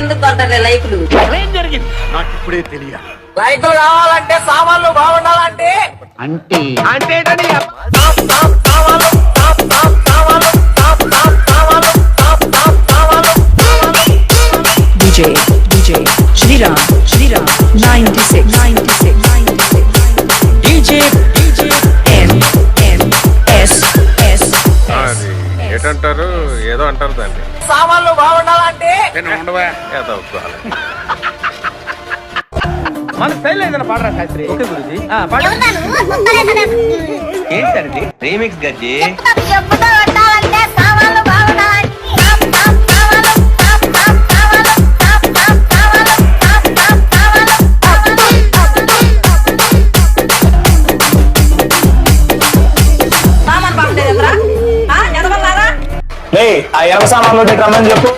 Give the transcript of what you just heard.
అంటారు లైకులు? నాకు ఇప్పుడే తెలియాలి లైకులు కావాలంటే సామాన్లు బాగుండాలంటే? అంటే? అంటే టాప్ టాప్ సామాన్లు టాప్ టాప్ సామాన్లు టాప్ టాప్ సామాన్లు టాప్ టాప్ సామాన్లు DJ, DJ, Shriram, Shriram, 96, 96, 96, DJ, DJ, M, M, S, S, అది ఏటంటారు? ఏదో అంటారు దాన్ని. సామాన్లు బాగుండాలంటే మన స్టైల్ ఏదైనా పాడరా శాస్త్రి ఓకే గురుజీ. ఏంటండి? రీమిక్స్ గజ్జి. ఆ ఎవ సామాన్లు రమ్మని చెప్పు.